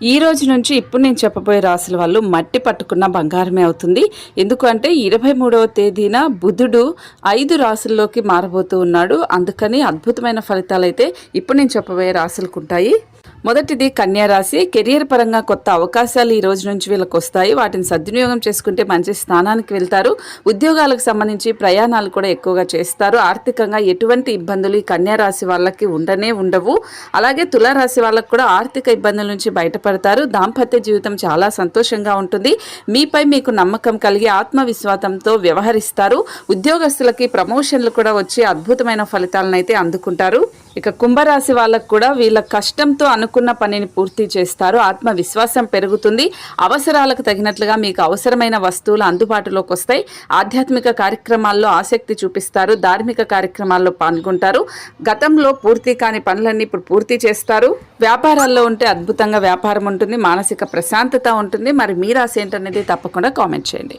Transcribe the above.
ఈ రోజు నుంచి ఇప్పుడు నేను చెప్పబోయే రాసుల వాళ్ళు మట్టి పట్టుకున్న బంగారమే అవుతుంది. ఎందుకంటే ఇరవై మూడవ తేదీన బుధుడు ఐదు రాసుల్లోకి మారబోతూ ఉన్నాడు. అందుకని అద్భుతమైన ఫలితాలు అయితే ఇప్పుడు నేను చెప్పబోయే రాసులకు ఉంటాయి. మొదటిది కన్యా రాశి. కెరియర్ పరంగా కొత్త అవకాశాలు ఈ రోజు నుంచి వీళ్ళకి వస్తాయి. వాటిని సద్వినియోగం చేసుకుంటే మంచి స్థానానికి వెళ్తారు. ఉద్యోగాలకు సంబంధించి ప్రయాణాలు కూడా ఎక్కువగా చేస్తారు. ఆర్థికంగా ఎటువంటి ఇబ్బందులు ఈ కన్యారాశి వాళ్ళకి ఉండనే ఉండవు. అలాగే తులారాశి వాళ్ళకు కూడా ఆర్థిక ఇబ్బందుల నుంచి బయటపడతారు. దాంపత్య జీవితం చాలా సంతోషంగా ఉంటుంది. మీపై మీకు నమ్మకం కలిగి ఆత్మవిశ్వాసంతో వ్యవహరిస్తారు. ఉద్యోగస్తులకి ప్రమోషన్లు కూడా వచ్చి అద్భుతమైన ఫలితాలను అయితే అందుకుంటారు. ఇక కుంభరాశి వాళ్ళకు కూడా వీళ్ళ కష్టంతో అనుకున్న పనిని పూర్తి చేస్తారు. ఆత్మవిశ్వాసం పెరుగుతుంది. అవసరాలకు తగినట్లుగా మీకు అవసరమైన వస్తువులు అందుబాటులోకి వస్తాయి. ఆధ్యాత్మిక కార్యక్రమాల్లో ఆసక్తి చూపిస్తారు. ధార్మిక కార్యక్రమాల్లో పాల్గొంటారు. గతంలో పూర్తి కాని పనులన్నీ ఇప్పుడు పూర్తి చేస్తారు. వ్యాపారాల్లో ఉంటే అద్భుతంగా వ్యాపారం ఉంటుంది. మానసిక ప్రశాంతత ఉంటుంది. మరి మీ రాశి ఏంటనేది తప్పకుండా కామెంట్ చేయండి.